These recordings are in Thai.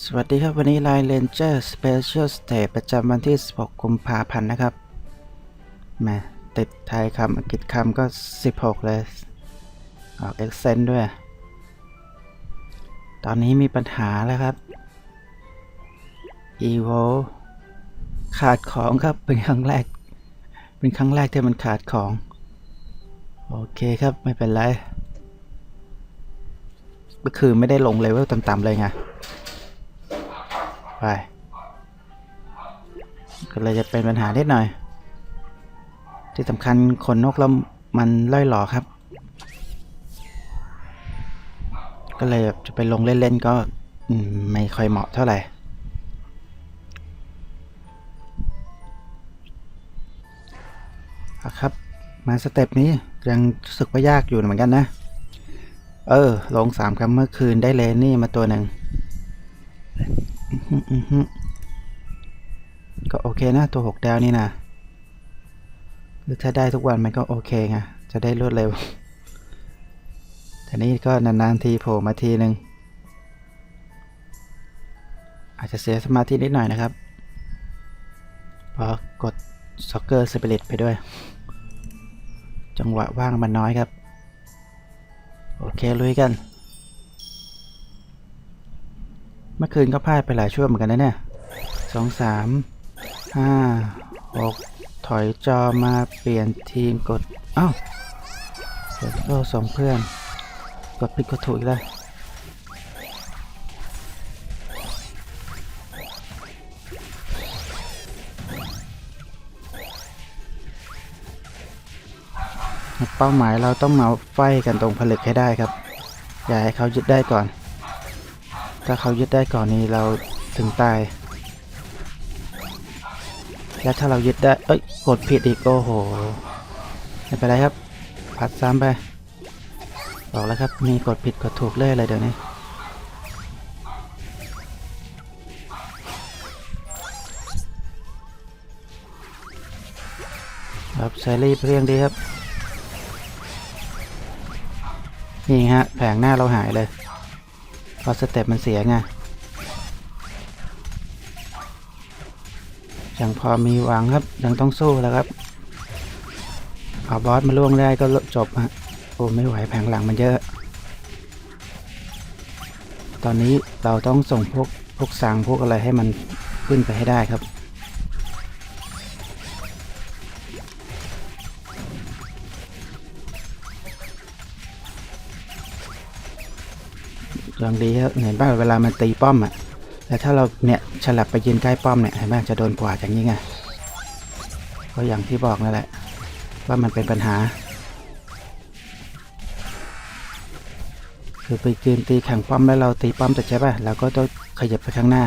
สวัสดีครับวันนี้ Line Ranger Special Stage ประจำวันที่ 16 กุมภาพันธ์นะครับแหมติดไทยคำอังกฤษคำก็ 16 เลยออกเอ็กเซนด้วย ตอนนี้มีปัญหาแล้วครับ Evo ขาดของครับเป็นครั้งแรก เป็นครั้งแรกที่มันขาดของ โอเคครับไม่เป็นไรก็คือไม่ได้ลงเลเวลต่ำๆเลยไง ไปก็เลยจะเป็นปัญหานิดหน่อย ที่สำคัญขนนกแล้วมันล่อยหลอครับ ก็เลยจะไปลงเล่นๆก็ไม่ค่อยเหมาะเท่าไหร่ครับ มาสเต็ปนี้ยังรู้สึกว่ายากอยู่เหมือนกันนะ เออ ลงสามครั้งเมื่อคืนได้เลนนี่มาตัวหนึ่ง ก็โอเคนะตัวหกดาวนี่นะคือถ้าได้ทุกวันมันก็โอเคไงจะได้รวดเร็วแต่นี่ก็นานๆทีโผล่มาทีหนึ่งอาจจะเสียสมาธินิดหน่อยนะครับเพราะกดซ็อกเกอร์สเปริตไปด้วย จังหวะว่างมันน้อยครับ โอเค ลุยกัน เมื่อคืนก็พลาดไปหลายช่วงเหมือนกันนะเนี่ยสองสามห้าหกถอยจอมาเปลี่ยนทีมกด อ้าวกดโซ่สองเพื่อน กดผิดกดถูกอีกแล้วเป้าหมายเราต้องมาไฟกันตรงผลึกให้ได้ครับ อย่าให้เขายึดได้ก่อน ถ้าเขายึดได้ก่อนนี้เราถึงตาย และถ้าเรายึดได้ เอ้ย กดผิดอีก โอ้โห ไม่เป็นไรครับ พัดซ้ำไป บอกแล้วครับ มีกดผิดกดถูกเลยอะไรเดี๋ยวนี้ ครับใช้รีบเรียงดีครับ นี่ฮะ แผงหน้าเราหายเลย เพราะสเต็ปมันเสียไงยังพอมีหวังครับยังต้องสู้แล้วครับเอาบอสมาล่วงได้ก็จบฮะโอ้ไม่ไหวแผงหลังมันเยอะ ตอนนี้เราต้องส่งพวกพวกสังพวกอะไรให้มันขึ้นไปให้ได้ครับ ยังดีครับเห็นป่ะเวลามันตีป้อมอะแต่ถ้าเราเนี่ยฉลับไปยืนใกล้ป้อมเนี่ยเห็นไหมจะโดนกวาดอย่างนี้ไงก็อย่างที่บอกนั่นแหละ ว่ามันเป็นปัญหา คือไปยืนตีแข่งป้อมแล้วเราตีป้อมแต่ใช่ป่ะเราก็ต้องขยับไปข้างหน้า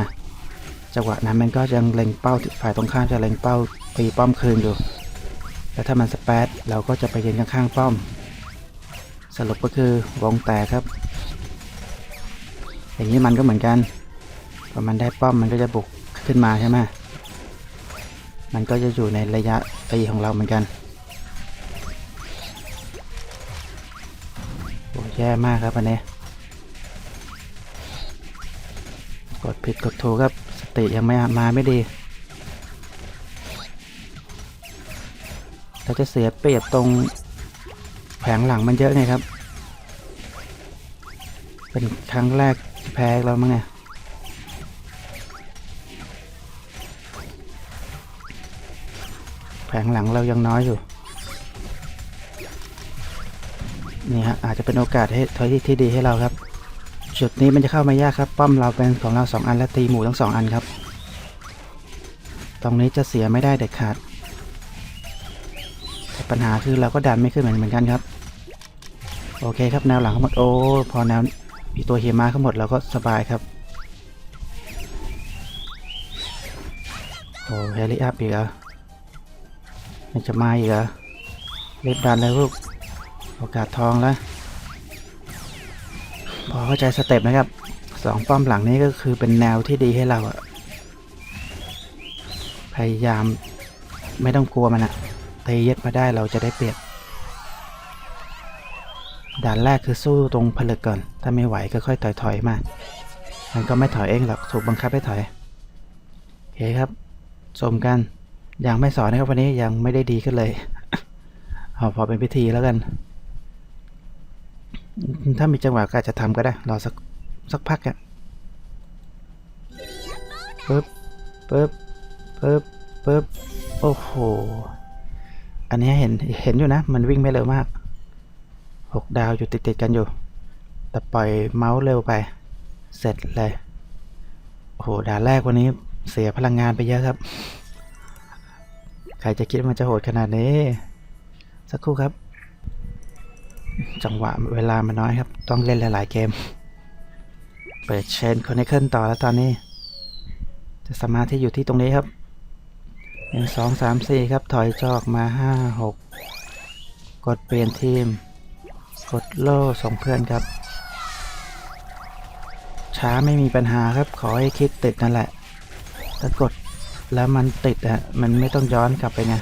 จังหวะนั้นมันก็ยังเล็งเป้าฝ่ายตรงข้ามจะเล็งเป้าตีป้อมคืนอยู่แล้วถ้ามันสเปซเราก็จะไปยืนข้างๆป้อม สรุปก็คือวงแตกครับ อย่างนี้มันก็เหมือนกันพอมันได้ป้อมมันก็จะบุกขึ้นมาใช่ไหมมันก็จะอยู่ในระยะตีของเราเหมือนกันโอ้แย่มากครับอันนี้กดผิดกดถูกครับสติยังไม่มาไม่ดีเราจะเสียเปรียบตรงแผงหลังมันเยอะไงครับ เป็นครั้งแรก แพ้แล้วมั้งเนี่ยแผงหลังเรายังน้อยอยู่ นี่ฮะอาจจะเป็นโอกาสให้ทอยที่ที่ดีให้เราครับ จุดนี้มันจะเข้ามายากครับ ป้อมเราเป็นของเราสองอันและตีหมูทั้งสองอันครับ ตรงนี้จะเสียไม่ได้เด็ดขาดแต่ปัญหาคือเราก็ดันไม่ขึ้นเหมือนกันครับ โอเคครับแนวหลังทั้งหมดโอ้พอแนว มีตัวเฮมาทั้งหมดเราก็สบายครับโอ้เฮลิอัพอีกเหรอมันจะมาอีกเหรอรีบดันเลยลูกโอกาสทองแล้วพอเข้าใจสเต็ปนะครับสองป้อมหลังนี้ก็คือเป็นแนวที่ดีให้เราอะพยายามไม่ต้องกลัวมันอะตียึดมาได้เราจะได้เปรียบ ด่านแรกคือสู้ตรงผลึกก่อน ถ้าไม่ไหวก็ค่อยถอยๆมา มันก็ไม่ถอยเองหรอก ถูกบังคับให้ถอย โอเคครับ ชมกัน ยังไม่สอนนะครับวันนี้ยังไม่ได้ดีขึ้นเลยเอาพอเป็นพิธีแล้วกัน ถ้ามีจังหวะก็อาจจะทำก็ได้ รอสักสักพักอะปึ๊บปึ๊บปึ๊บปึ๊บโอ้โห อันนี้เห็นเห็นอยู่นะ มันวิ่งไม่เร็วมาก หกดาวอยู่ติดๆกันอยู่ แต่ปล่อยเมาส์เร็วไป เสร็จเลย โอ้โหด่านแรกวันนี้เสียพลังงานไปเยอะครับ ใครจะคิดว่ามันจะโหดขนาดนี้ สักครู่ครับ จังหวะเวลามันน้อยครับ ต้องเล่นหลายๆเกม เปิดเชนคอนเนคเคิลต่อแล้วตอนนี้ จะสมาธิอยู่ที่ตรงนี้ครับหนึ่งสองสามสี่ครับ ถอยจอกมาห้าหกกดเปลี่ยนทีม กดโล่ส่งเพื่อนครับ ช้าไม่มีปัญหาครับ ขอให้คลิกติดนั่นแหละ ถ้ากดแล้วมันติดอะ มันไม่ต้องย้อนกลับไปไง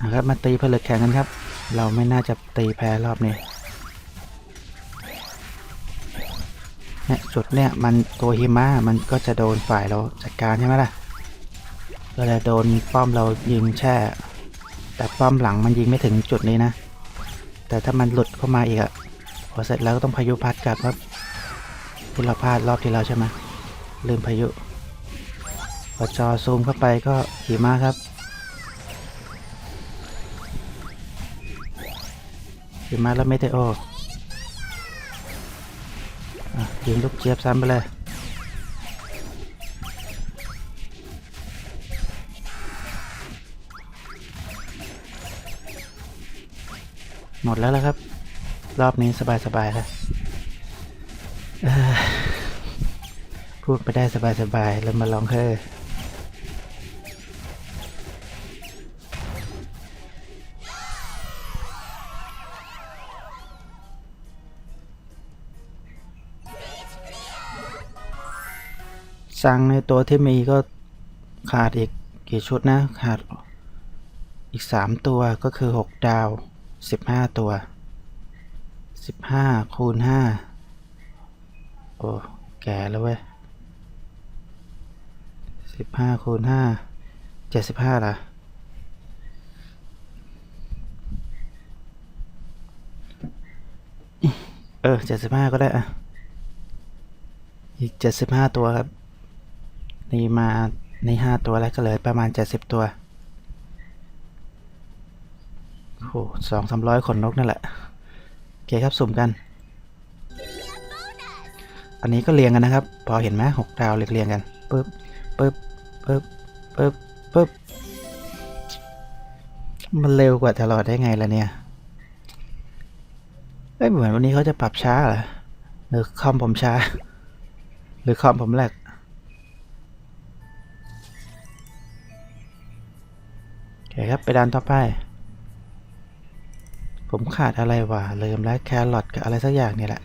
นะครับมาตีผลึกแข่งกันครับ เราไม่น่าจะตีแพ้รอบนี้เนี่ยจุดเนี่ยมันตัวหิมะมันก็จะโดนฝ่ายเราจัดการใช่ไหมล่ะ ก็เลยโดนป้อมเรายิงแช่ แต่ป้อมหลังมันยิงไม่ถึงจุดนี้นะ แต่ถ้ามันหลุดเข้ามาอีกอะพอเสร็จแล้วก็ต้องพายุพัดกลับครับพุเราพลาดรอบที่แล้วใช่ไหมลืมพายุพอจอซูมเข้าไปก็หิมะครับหิมะแล้วเมเทโออะยิงลูกเจี๊ยบซ้ำไปเลย หมดแล้วแล้วครับ รอบนี้สบายๆแล้วพูดไปได้สบายๆแล้วมาลองเฮ้อสั่งในตัวที่มีก็ขาดอีกกี่ชุดนะ ขาดอีกสามตัวก็คือหกดาว สิบห้าตัวสิบห้าคูณห้าโอ้แก่แล้วเว้ยสิบห้าคูณห้าเจ็ดสิบห้าล่ะเออเจ็ดสิบห้าก็ได้อะอีกเจ็ดสิบห้าตัวครับ นี่มาในห้าตัวแล้วก็เหลือประมาณเจ็ดสิบตัว โหสองสามร้อยขนนกนั่นแหละโอเคครับสุ่มกัน อันนี้ก็เรียงกันนะครับ พอเห็นไหมหกดาวเรียงเรียงกันปึ๊บปึ๊บปึ๊บปึ๊บปึ๊บมันเร็วกว่าตลอดได้ไงล่ะเนี่ยเอ้ยเหมือนวันนี้เขาจะปรับช้าเหรอหรือคอมผมช้า หรือคอมผมแหลกโอเคครับ ไปดันต่อไป ผมขาดอะไรวะลืมแล้วแครอทกับอะไรสักอย่างนี่แหละ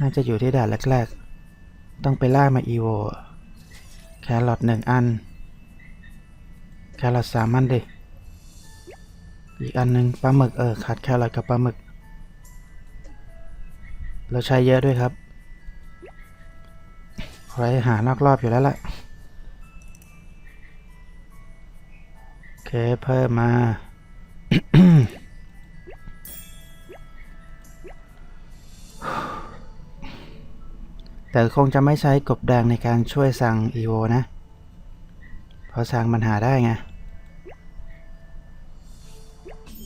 น่าจะอยู่ที่ด่านแรกๆ ต้องไปล่ามาอีโว แครอทหนึ่งอัน แครอทสามอันดิ อีกอันหนึ่งปลาหมึกเออขาดแครอทกับปลาหมึก เราใช้เยอะด้วยครับไว้หานอกรอบอยู่แล้วล่ะ โอเคเพิ่มมา แต่คงจะไม่ใช้กบแดงในการช่วยสั่งอีโวนะ เพราะสั่งมันหาได้ไง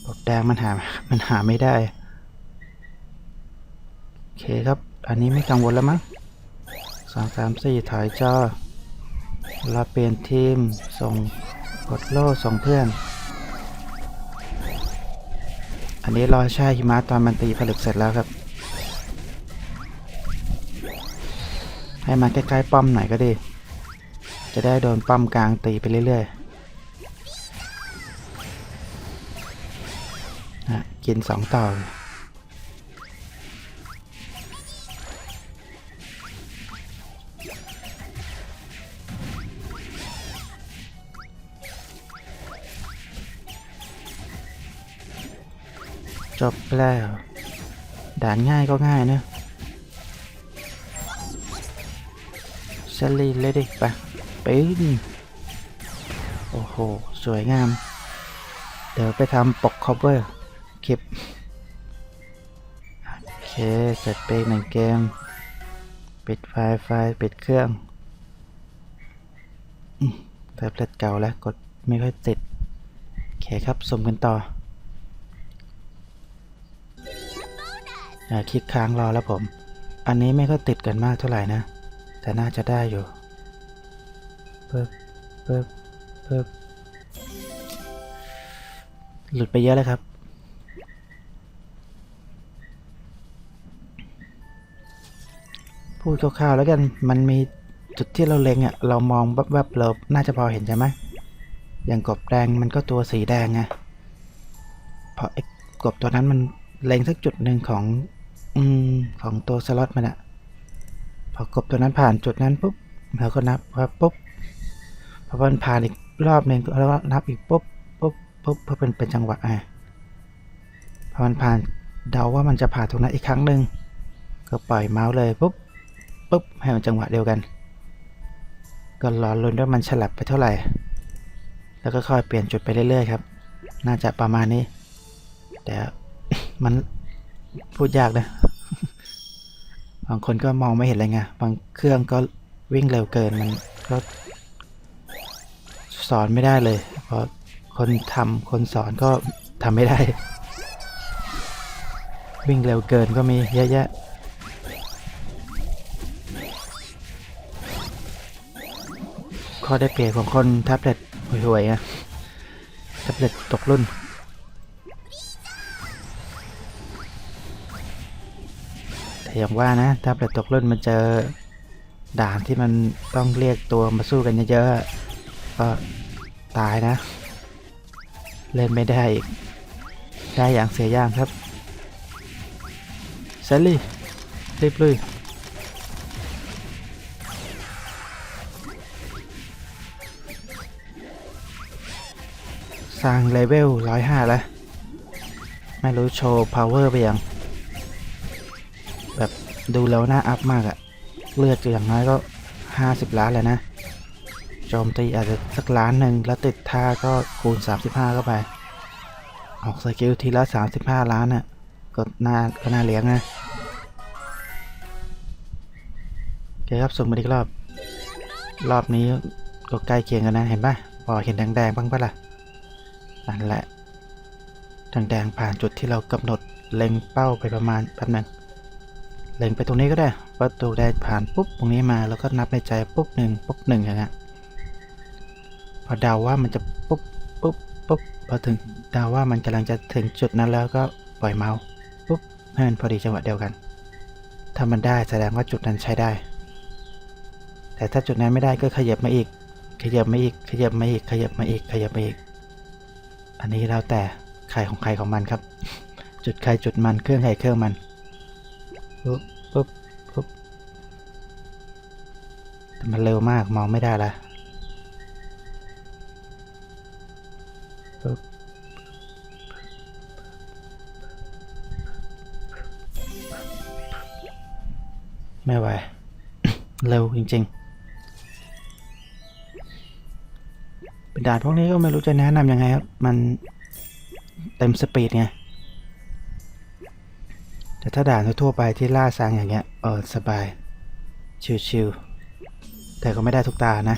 กบแดงมันหา มันหาไม่ได้ โอเคครับ อันนี้ไม่กังวลแล้วมั้งสองสามสี่ถอยจอเราเปลี่ยนทีม ส่งกดโล่ส่งเพื่อน อันนี้รอแช่หิมะตอนมันตีผลึกเสร็จแล้วครับ ให้มาใกล้ๆป้อมหน่อยก็ดี จะได้โดนป้อมกลางตีไปเรื่อยๆกินสองต่อ จบแล้วด่านง่ายก็ง่ายนะเชลลี่เลยดิไปไปโอ้โห สวยงาม เดี๋ยวไปทำปก cover คลิป โอเค เสร็จไปหนึ่งเกม ปิดไฟล์ไฟล์ปิดเครื่องแท็บเล็ตเก่าแล้ว กดไม่ค่อยติด โอเคครับสมกันต่อ คลิกค้างรอแล้วผม อันนี้ไม่ค่อยติดกันมากเท่าไหร่นะ แต่น่าจะได้อยู่ปึ๊บปึ๊บปึ๊บหลุดไปเยอะเลยครับ พูดคร่าวๆแล้วกันมันมีจุดที่เราเล็งอะ่ะเรามองแวบๆเราน่าจะพอเห็นใช่ไหมอย่างกบแดงมันก็ตัวสีแดงไงพราะไอ้กบตัวนั้นมันเล็งสักจุดหนึ่งของ อืมของตัวสล็อตมันอะพอกบตัวนั้นผ่านจุดนั้นปุ๊บเราก็นับว่าปุ๊บพอมันผ่านอีกรอบหนึ่งแล้วนับอีกปุ๊บปุ๊บปุ๊บเพื่อเป็นเป็นจังหวะไงพอมันผ่านเดาว่ามันจะผ่านตรงนั้นอีกครั้งหนึ่งก็ปล่อยเมาส์เลยปุ๊บปุ๊บให้มันจังหวะเดียวกัน ก็รอลุ้นว่ามันฉลับไปเท่าไหร่ แล้วก็ค่อยเปลี่ยนจุดไปเรื่อยๆครับ น่าจะประมาณนี้ แต่มันพูดยากนะ บางคนก็มองไม่เห็นเลยไง บางเครื่องก็วิ่งเร็วเกินมันก็สอนไม่ได้เลย เพราะคนทำคนสอนก็ทำไม่ได้ วิ่งเร็วเกินก็มีเยอะแยะข้อได้เปรียบของคนแท็บเล็ตห่วยๆอะแท็บเล็ตตกรุ่น อย่างว่านะแท็บเล็ตตกรุ่นมันเจอด่านที่มันต้องเรียกตัวมาสู้กันเยอะๆก็ตายนะ เล่นไม่ได้อีกได้อย่างเสียอย่างครับเซลลี่รีบลุยสร้างเลเวลร้อยห้าแล้ว ไม่รู้โชว์ power ไปยัง ดูแล้วน่าอัพมากอะเลือดอย่างน้อยก็ 50 ล้านแล้วนะ โจมตีอาจจะสักล้านหนึ่งแล้วติดท่าก็คูณ 35เข้าไป ออกสกิลทีละ 35 ล้านอะก็น่าก็น่าเลี้ยงนะโอเคครับส่งมาอีกรอบ รอบนี้ก็ใกล้เคียงกันนะเห็นปะพอเห็นแดงๆบ้างปะล่ะนั่นแหละแดงๆผ่านจุดที่เรากำหนดเล็งเป้าไปประมาณแป๊บหนึง เล็งไปตรงนี้ก็ได้ประตูแดงผ่านปุ๊บตรงนี้มาแล้วก็นับในใจปุ๊บหนึ่งปุ๊บหนึ่งอย่างเงี้ยพอเดาว่ามันจะปุ๊บปุ๊บปุ๊บพอถึงเดาว่ามันกำลังจะถึงจุดนั้นแล้วก็ปล่อยเมาส์ปุ๊บให้มันพอดีจังหวะเดียวกัน ถ้ามันได้แสดงว่าจุดนั้นใช้ได้ แต่ถ้าจุดนั้นไม่ได้ก็ขยับมาอีก ขยับมาอีก ขยับมาอีก ขยับมาอีก ขยับมาอีก อันนี้แล้วแต่ใครของใครของมันครับ จุดใครจุดมันเครื่องใครเครื่องมัน ปุ๊บปุ๊บปุ๊บแต่มันเร็วมากมองไม่ได้ละปุ๊บไม่ไหว เร็วจริง ๆ เป็นด่านพวกนี้ก็ไม่รู้จะแนะนำยังไงครับ มันเต็มสปีดไง แต่ถ้าด่านทั่วไปที่ล่าสังอย่างเงี้ยเออสบาย ชิวๆแต่ก็ไม่ได้ทุกตานะ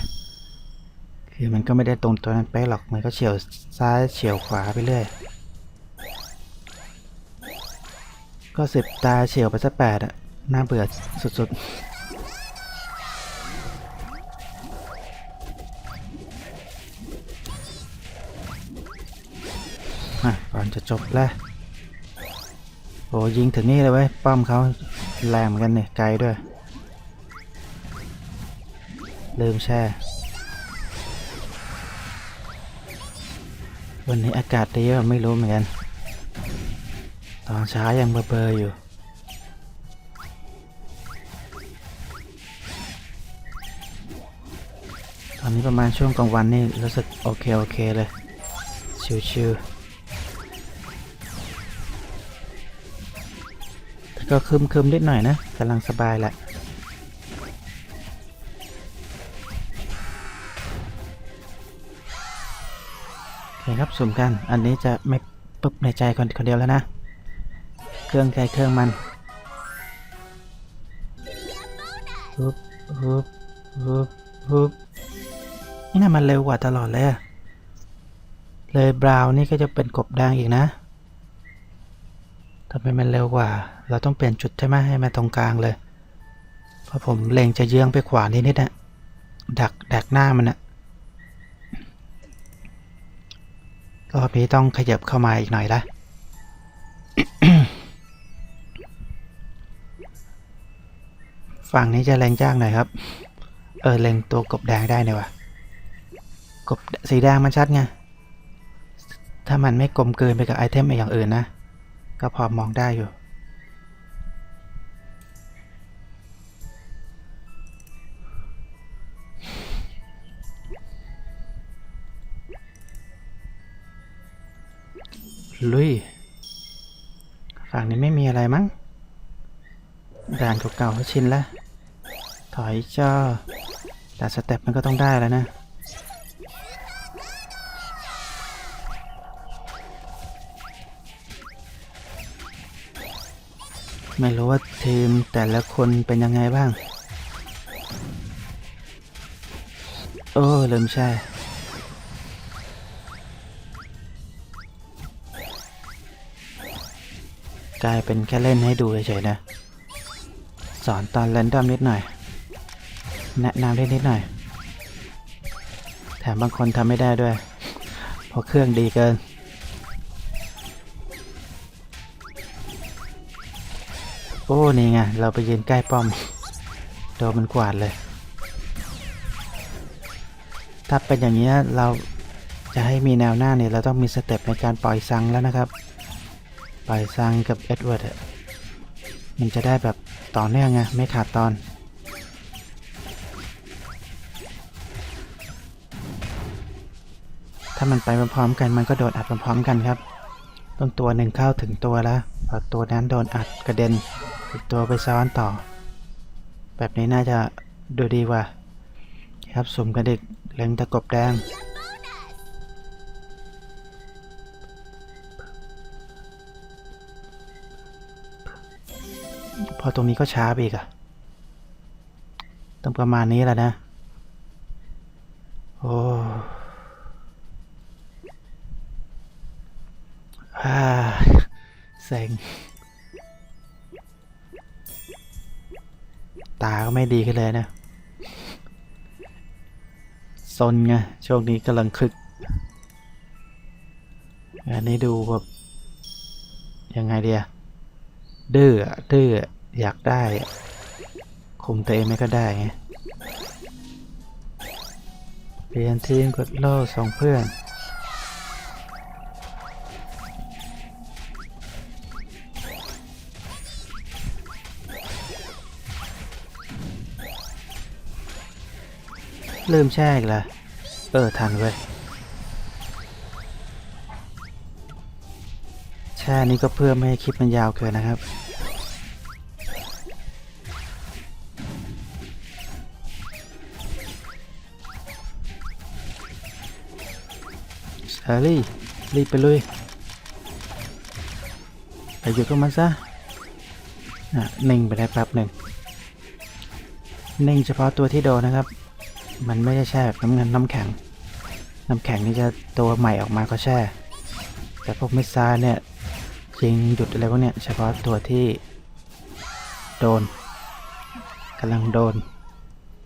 คือมันก็ไม่ได้ตรงตัวนั้นเป๊ะหรอกมันก็เฉียวซ้ายเฉียวขวาไปเรื่อยก็สิบตาเฉียวไปสักแปดอะน่าเบื่อสุดๆอะก่อนจะจบแล้ว โอ้ยิงถึงนี่เลยเว้ยป้อมเขาแรงเหมือนกันเนี่ยไกลด้วย ลืมแช่ วันนี้อากาศดีว่าไม่รู้เหมือนกัน ตอนเช้ายังเบลอๆอยู่ ตอนนี้ประมาณช่วงกลางวันนี่รู้สึกโอเค โอเคเลย ชิวๆ ก็คึมคึมนิดหน่อยนะกำลังสบายแหละโอเคครับสุ่มกัน อันนี้จะไม่ปุ๊บในใจคนคนเดียวแล้วนะ เครื่องใจเครื่องมันฮึบฮึบฮึบฮึบนี่น่ามันเร็วกว่าตลอดเลยเลยบราวน์นี่ก็จะเป็นกบแดงอีกนะ ทำไมมันเร็วกว่า เราต้องเปลี่ยนจุดใช่ไหมให้มาตรงกลางเลย เพราะผมเล็งจะเยื้องไปขวานิดนิดนะดักดักหน้ามันนะรอบนี้ต้องขยับเข้ามาอีกหน่อยละฝั่งนี้จะแรงจ้างหน่อยครับ เออเล็งตัวกบแดงได้เนี่ยวะกบสีแดงมันชัดไง ถ้ามันไม่กลมเกินไปกับไอเทมอย่างอื่นนะ ก็พอมองได้อยู่ ลุย ฝั่งนี้ไม่มีอะไรมั้งด่านเก่าๆก็ชินแล้ว ถอยจ้าแต่สเต็ปมันก็ต้องได้แล้วนะ ไม่รู้ว่าทีมแต่ละคนเป็นยังไงบ้าง โอ้ลืมใช่ กลายเป็นแค่เล่นให้ดูเฉยๆนะ สอนตอนเล่นดอมนิดหน่อย แนะนำได้นิดหน่อย แถมบางคนทำไม่ได้ด้วย เพราะเครื่องดีเกิน โอ้ นี่ไง เราไปยืนใกล้ป้อม โดนมันกวาดเลย ถ้าเป็นอย่างนี้เราจะให้มีแนวหน้าเนี่ยเราต้องมีสเต็ปในการปล่อยซังแล้วนะครับ ปล่อยซังกับเอ็ดเวิร์ดอะมันจะได้แบบต่อเนื่องไงไม่ขาดตอนถ้ามันไปพร้อมๆกันมันก็โดนอัดพร้อมๆกันครับ ต้นตัวหนึ่งเข้าถึงตัวแล้วพอตัวนั้นโดนอัดกระเด็น อีกตัวไปซ้อนต่อ แบบนี้น่าจะดูดีกว่า ครับสุ่มกระดิกเล็งตะกบแดงพอตรงนี้ก็ช้าไปอีกอะต้องประมาณนี้แหละนะ เลยนะซนไงช่วงนี้กำลังคึก อันนี้ดูแบบ ยังไงเดียดื้อดื้ออยากได้คุมตัวเองไม่ก็ได้ไงเปลี่ยนทีมกดโล่ส่งเพื่อน ลืมแช่อีกละเออ ทันเว้ย แช่นี้ก็เพื่อไม่ให้คลิปมันยาวเกินนะครับเอรี่รีบไปเลยไปอยู่กับมันซะอะนิ่งไปได้แป๊บหนึ่งนิ่งเฉพาะตัวที่โดนนะครับ มันไม่ได้แช่แบบน้ำเงินน้ำแข็ง น้ำแข็งนี่จะตัวใหม่ออกมาก็แช่ แต่พวกมิสซาเนี่ยยิงหยุดอะไรพวกเนี้ยเฉพาะตัวที่ โดนกำลังโดน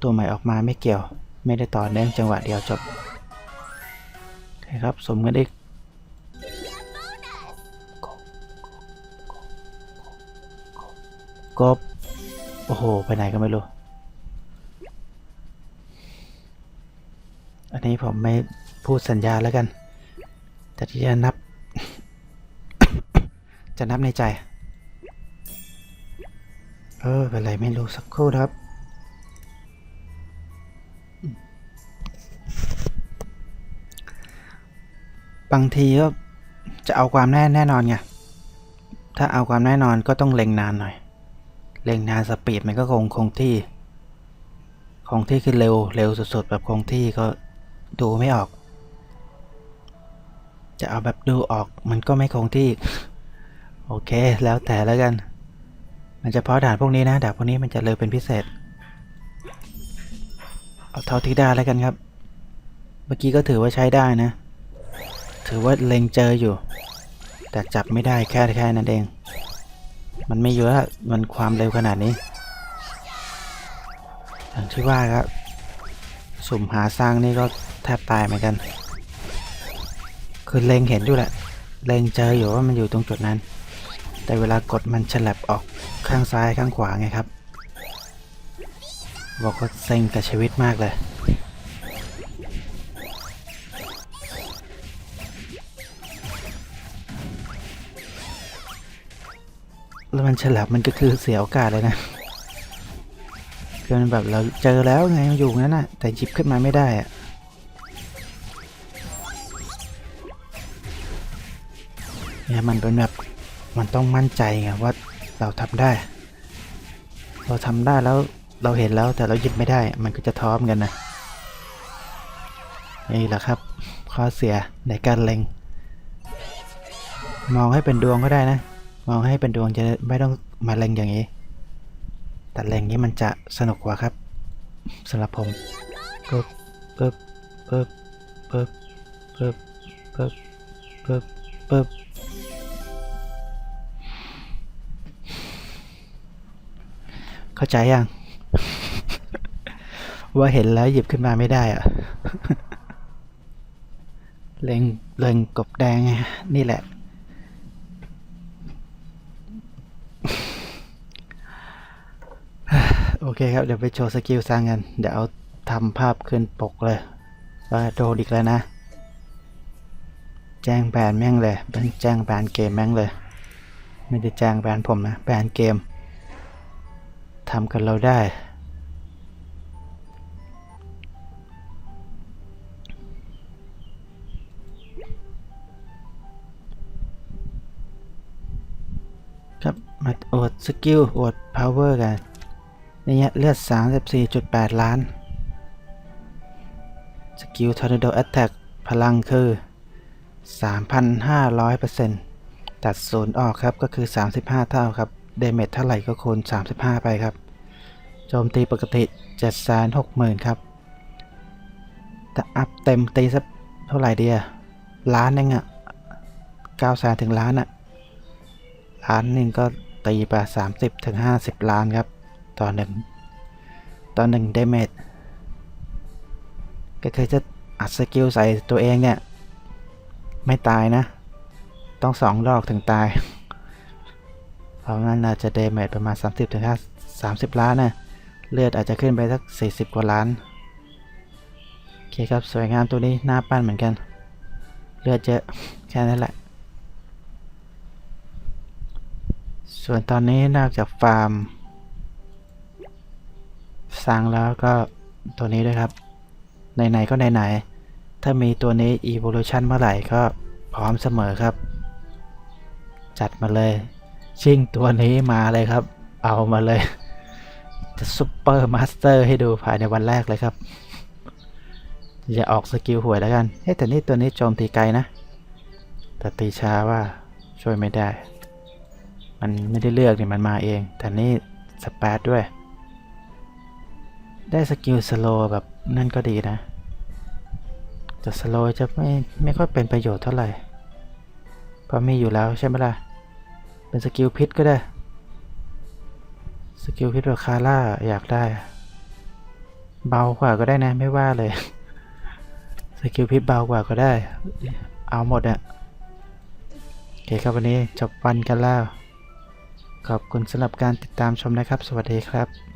ตัวใหม่ออกมาไม่เกี่ยว ไม่ได้ต่อเนื่องจังหวะเดียวจบโอเคครับสมกันอีกกบ โอ้โห ไปไหนก็ไม่รู้ นนี้ผมไม่พูดสัญญาแล้วกัน แต่ที่จะนับ จะนับในใจ เออเป็นไรไม่รู้สักครู่ครับบางทีก็จะเอาความแน่แน่นอนไง ถ้าเอาความแน่นอนก็ต้องเล็งนานหน่อยเร่งนานสปีดมันก็คงคงที่ คงที่คือเร็วเร็วสุดๆแบบคงที่ก็ ดูไม่ออก จะเอาแบบดูออกมันก็ไม่คงที่ โอเค แล้วแต่แล้วกัน มันจะเพาะด่านพวกนี้นะด่านพวกนี้มันจะเร็วเป็นพิเศษ เอาเท่าที่ได้แล้วกันครับ เมื่อกี้ก็ถือว่าใช้ได้นะ ถือว่าเล็งเจออยู่ แต่จับไม่ได้แค่แค่นั้นเอง มันไม่เยอะอะมันความเร็วขนาดนี้อย่างที่ว่าครับสุ่มหาสร้างนี่ก็ แทบตายเหมือนกัน คือเล็งเห็นอยู่แหละ เล็งเจออยู่ว่ามันอยู่ตรงจุดนั้น แต่เวลากดมันฉลับออกข้างซ้ายข้างขวาไงครับ บอกว่าเซ็งกับชีวิตมากเลยแล้วมันฉลับมันก็คือเสียโอกาสเลยนะคือมันแบบเราเจอแล้วไงมันอยู่งั้นน่ะแต่หยิบขึ้นมาไม่ได้อะ เนี่ยมันเป็นแบบมันต้องมั่นใจไงว่าเราทำได้ เราทำได้แล้วเราเห็นแล้วแต่เราหยิบไม่ได้ มันก็จะท้อมกันนะนี่แหละครับ ข้อเสียในการเล็ง มองให้เป็นดวงก็ได้นะ มองให้เป็นดวงจะไม่ต้องมาเล็งอย่างนี้ แต่เล็งนี้มันจะสนุกกว่าครับสำหรับผมปึ๊บปึ๊บปึ๊บปึ๊บปึ๊บปึ๊บปึ๊บปึ๊บ เข้าใจยัง ว่าเห็นแล้วหยิบขึ้นมาไม่ได้อะเล็งเล็งกบแดงนี่แหละ โอเคครับ เดี๋ยวไปโชว์สกิลสร้างกัน เดี๋ยวเอาทำภาพขึ้นปกเลยว่าโดนอีกแล้วนะ แจ้งแบนแม่งเลยเป็นแจ้งแบนเกมแม่งเลย ไม่ได้แจ้งแบนผมนะ แบนเกม ทำกันเราได้ ครับมาอดสกิลอดพาวเวอร์กันนี่เลือด 34.8 ล้าน สกิล Tornado Attack พลังคือ 3,500%ตัดศูนย์ออกครับ ก็คือ 35 เท่าครับ เดเมจเท่าไหร่ก็คูณ35 ไปครับ จมตีปกติ760,000ครับแต่อัพเต็มตีสักเท่าไหร่เดียล้านนึงอะ9แสนถึงล้านอะล้านหนึ่งก็ตีไป30ถึง50ล้านครับ ต่อหนึ่งต่อหนึ่งเดเมจก็คือจะอัดสกิลใส่ตัวเองเนี่ย ไม่ตายนะ ต้องสองดอกถึงตาย เพราะงั้นอาจะเดเมจประมาณ 30ถึง5 30 ล้านนะ เลือดอาจจะขึ้นไปสัก 40 กว่าล้าน โอเคครับ สวยงามตัวนี้หน้าปั้นเหมือนกัน เลือดเยอะแค่นั้นแหละ ส่วนตอนนี้นอกจากฟาร์ม สร้างแล้วก็ตัวนี้ด้วยครับ ไหนๆก็ไหนๆ ถ้ามีตัวนี้ evolution เมื่อไหร่ก็พร้อมเสมอครับ จัดมาเลย ชิ่งตัวนี้มาเลยครับ เอามาเลย จะซุปเปอร์มาสเตอร์ให้ดูภายในวันแรกเลยครับ อย่าออกสกิลหวยแล้วกันเฮ้แต่นี่ตัวนี้โจมตีไกลนะ แต่ตีช้าว่าช่วยไม่ได้ มันไม่ได้เลือกนี่มันมาเอง แต่นี่สเปดด้วย ได้สกิลสโลแบบนั่นก็ดีนะแต่สโลจะไม่ไม่ค่อยเป็นประโยชน์เท่าไหร่ เพราะมีอยู่แล้วใช่ไหมล่ะ เป็นสกิลพิษก็ได้ สกิลพิษแบบคาร่าอยากได้ เบากว่าก็ได้นะ ไม่ว่าเลย สกิลพิษเบากว่าก็ได้ เอาหมดอะโอเคครับวันนี้จบวันกันแล้ว ขอบคุณสำหรับการติดตามชมนะครับ สวัสดีครับ